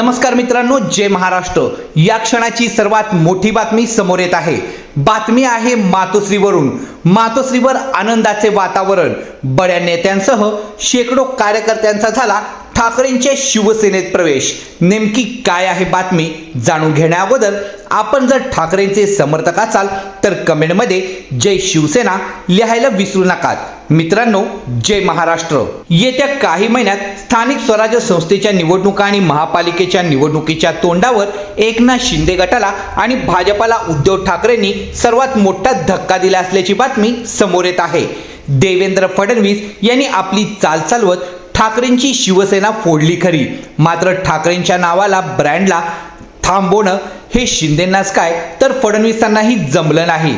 नमस्कार मित्रांनो जय महाराष्ट्र. या क्षणाची सर्वात मोठी बातमी समोर येत आहे. बातमी आहे मातोश्रीवरून. मातोश्रीवर आनंदाचे वातावरण. बड्या नेत्यांसह शेकडो कार्यकर्त्यांचा झाला ठाकरेंच्या शिवसेनेत प्रवेश. नेमकी काय आहे बातमी जाणून घेण्याअगोदर आपण जर ठाकरेंचे समर्थक असाल तर कमेंटमध्ये जय शिवसेना लिहायला विसरू नका. मित्रांनो जय महाराष्ट्र. येत्या काही महिन्यात स्थानिक स्वराज्य संस्थेच्या निवडणुका आणि महापालिकेच्या निवडणुकीच्या तोंडावर एकनाथ शिंदे गटाला आणि भाजपाला उद्धव ठाकरेंनी सर्वात मोठा धक्का दिला असल्याची बातमी समोर येत आहे. देवेंद्र फडणवीस यांनी आपली चाल चालवत ठाकरेंची शिवसेना फोडली खरी. मात्र ठाकरेंच्या नावाला ब्रँडला थांबवणं हे शिंदेंनाच काय तर फडणवीसांनाही जमलं नाही.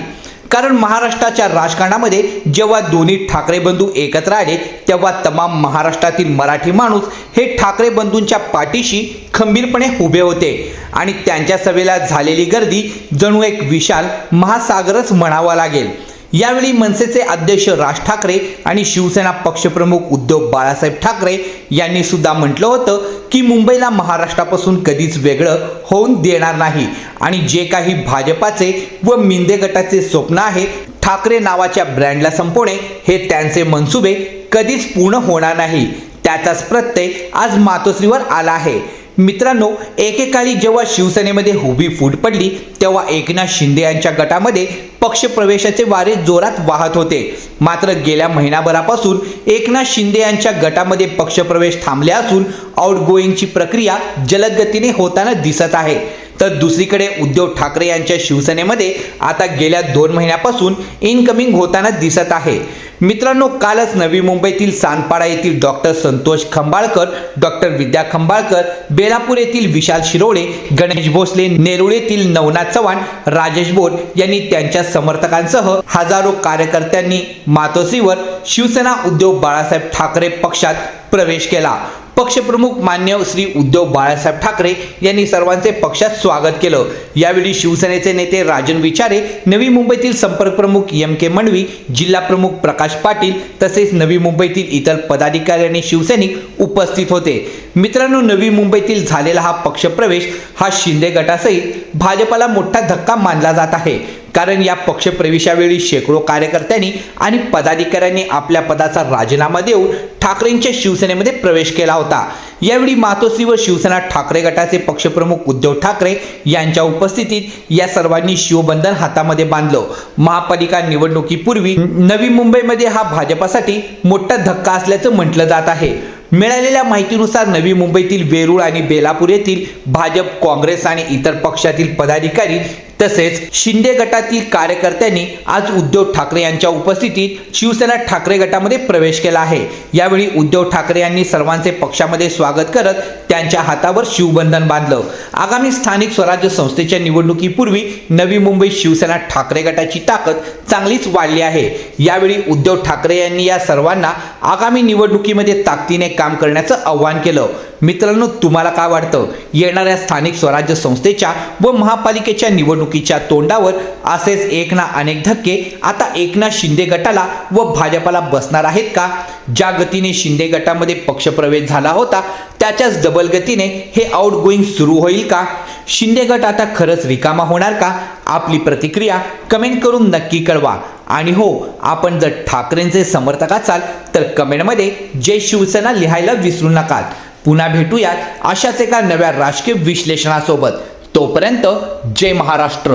कारण महाराष्ट्राच्या राजकारणामध्ये जेव्हा दोन्ही ठाकरे बंधू एकत्र आले तेव्हा तमाम महाराष्ट्रातील मराठी माणूस हे ठाकरे बंधूंच्या पाठीशी खंबीरपणे उभे होते. आणि त्यांच्या सभेला झालेली गर्दी जणू एक विशाल महासागरच म्हणावा लागेल. यावेळी मनसेचे अध्यक्ष राज ठाकरे आणि शिवसेना पक्षप्रमुख उद्धव बाळासाहेब ठाकरे यांनी सुद्धा म्हटलं होतं की मुंबईला महाराष्ट्रापासून कधीच वेगळं होऊन देणार नाही. आणि जे काही भाजपाचे व मिंदे गटाचे स्वप्न आहे ठाकरे नावाच्या ब्रँडला संपवणे हे त्यांचे मनसुबे कधीच पूर्ण होणार नाही. त्याचाच प्रत्यय आज मातोश्रीवर आला आहे. मित्रांनो एकेकाळी जेव्हा शिवसेनेमध्ये हुबी फूट पडली तेव्हा एकनाथ शिंदे यांच्या गटामध्ये पक्षप्रवेशाचे वारे जोरात वाहत होते. मात्र गेल्या महिनाभरापासून एकनाथ शिंदे यांच्या गटामध्ये पक्षप्रवेश थांबले असून आउटगोईंगची प्रक्रिया जलदगतीने होताना दिसत आहे. तर दुसरीकडे उद्धव ठाकरे यांच्या शिवसेनेमध्ये आता गेल्या दोन महिन्यापासून इनकमिंग होताना दिसत आहे. मित्रांनो कालच नवी मुंबईतील सानपाडा येथील डॉक्टर संतोष खंबाळकर डॉक्टर विद्या खंबाळकर बेलापूर येथील विशाल शिरोळे गणेश भोसले नेरुळ येथील नवनाथ चव्हाण राजेश बोर यांनी त्यांच्या समर्थकांसह हजारो कार्यकर्त्यांनी मातोश्रीवर शिवसेना उद्धव बाळासाहेब ठाकरे पक्षात प्रवेश केला. पक्षप्रमुख मान्य श्री उद्धव बाळासाहेब ठाकरे यांनी सर्वांचे पक्षात स्वागत केलं. यावेळी शिवसेनेचे नेते राजन विचारे नवी मुंबईतील संपर्क प्रमुख एम के मंडवी जिल्हा प्रमुख प्रकाश पाटील तसेच नवी मुंबईतील इतर पदाधिकारी आणि शिवसैनिक उपस्थित होते. मित्रांनो नवी मुंबईतील झालेला हा पक्षप्रवेश हा शिंदे गटासहित भाजपाला मोठा धक्का मानला जात आहे. कारण या पक्षप्रवेशावेळी शेकडो कार्यकर्त्यांनी आणि पदाधिकाऱ्यांनी आपल्या पदाचा राजीनामा देऊन ठाकरेंच्या शिवसेनेमध्ये प्रवेश केला होता. यावेळी मातोश्री व शिवसेना ठाकरे गटाचे पक्षप्रमुख उद्धव ठाकरे यांच्या उपस्थितीत या सर्वांनी शिवबंधन हातामध्ये बांधलं. महापालिका निवडणुकीपूर्वी नवी मुंबईमध्ये हा भाजपासाठी मोठा धक्का असल्याचं म्हटलं जात आहे. मिळालेल्या माहितीनुसार नवी मुंबईतील वेरूळ आणि बेलापूर येथील भाजप काँग्रेस आणि इतर पक्षातील पदाधिकारी तसेच शिंदे गटातील कार्यकर्त्यांनी आज उद्धव ठाकरे यांच्या उपस्थितीत शिवसेना ठाकरे गटामध्ये प्रवेश केला आहे. यावेळी उद्धव ठाकरे यांनी सर्वांचे पक्षामध्ये स्वागत करत त्यांच्या हातावर शिवबंधन बांधलं. आगामी स्थानिक स्वराज्य संस्थेच्या निवडणुकीपूर्वी नवी मुंबई शिवसेना ठाकरे गटाची ताकद चांगलीच वाढली आहे. यावेळी उद्धव ठाकरे यांनी या सर्वांना आगामी निवडणुकीमध्ये ताकदीने काम करण्याचं आव्हान केलं. मित्रांनो तुम्हाला काय वाटतं? येणाऱ्या स्थानिक स्वराज्य संस्थेच्या व महापालिकेच्या निवडणुकीच्या तोंडावर असेच एक ना अनेक धक्के आता एकनाथ शिंदे गटाला व भाजपाला बसणार आहेत का? ज्या गतीने शिंदे गटामध्ये पक्षप्रवेश झाला होता त्याच्याच डबल गतीने हे आउट गोईंग सुरू होईल का? शिंदे गट आता खरंच रिकामा होणार का? आपली प्रतिक्रिया कमेंट करून नक्की कळवा. आणि हो आपण जर ठाकरेंचे समर्थक असाल तर कमेंटमध्ये जय शिवसेना लिहायला विसरू नका. पुन्हा भेटूयात अशाच एका नव्या राजकीय विश्लेषणासोबत. तोपर्यंत जय महाराष्ट्र.